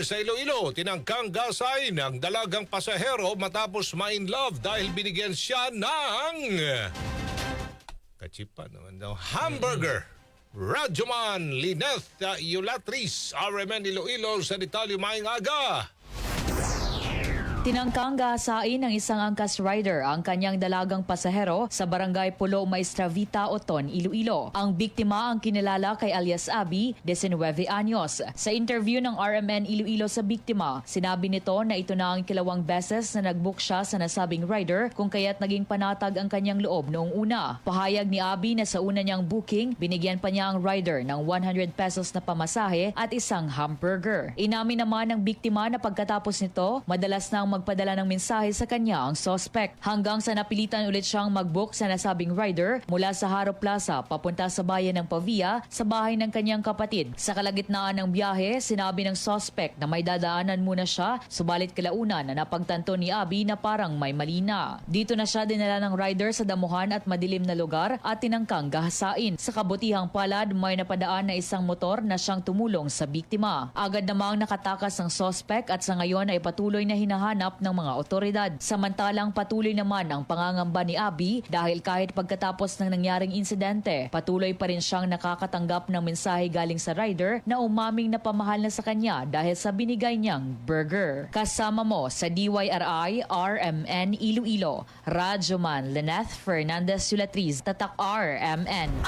River sa Iloilo, tinangkang gasain ng dalagang pasahero matapos ma-in love dahil binigyan siya ng... Kachipa naman daw. Hamburger! Radyoman Lineth Yulatris, RMN Iloilo sa detalye maing aga. Tinangkang gahasain ng isang angkas rider ang kanyang dalagang pasahero sa barangay Pulo Maestravita, Oton, Iloilo. Ang biktima ang kinilala kay alias Abi, 19 anyos. Sa interview ng RMN Iloilo sa biktima, sinabi nito na ito na ang kilawang beses na nagbook siya sa nasabing rider kung kaya't naging panatag ang kanyang loob noong una. Pahayag ni Abi na sa una niyang booking, binigyan pa niya ang rider ng 100 pesos na pamasahe at isang hamburger. Inamin naman ng biktima na pagkatapos nito, madalas nang magpadala ng mensahe sa kanya ang suspect hanggang sa napilitan ulit siyang mag-book sa nasabing rider mula sa Haro Plaza papunta sa bayan ng Pavia sa bahay ng kanyang kapatid. Sa kalagitnaan ng biyahe, sinabi ng suspect na may dadaanan muna siya subalit kalaunan na napagtanto ni Abi na parang may mali na. Dito na siya dinala ng rider sa damuhan at madilim na lugar at tinangkang gahasain. Sa kabutihang palad, may napadaan na isang motor na siyang tumulong sa biktima. Agad namang nakatakas ang suspect at sa ngayon ay patuloy na hinahanap ng mga otoridad. Samantalang patuloy naman ang pangangamba ni Abi dahil kahit pagkatapos ng nangyaring insidente, patuloy pa rin siyang nakakatanggap ng mensahe galing sa rider na umaming na pamahal na sa kanya dahil sa binigay niyang burger. Kasama mo sa DYRI RMN Iloilo, Radyoman Leneth Fernandez Sulatriz, Tatak RMN.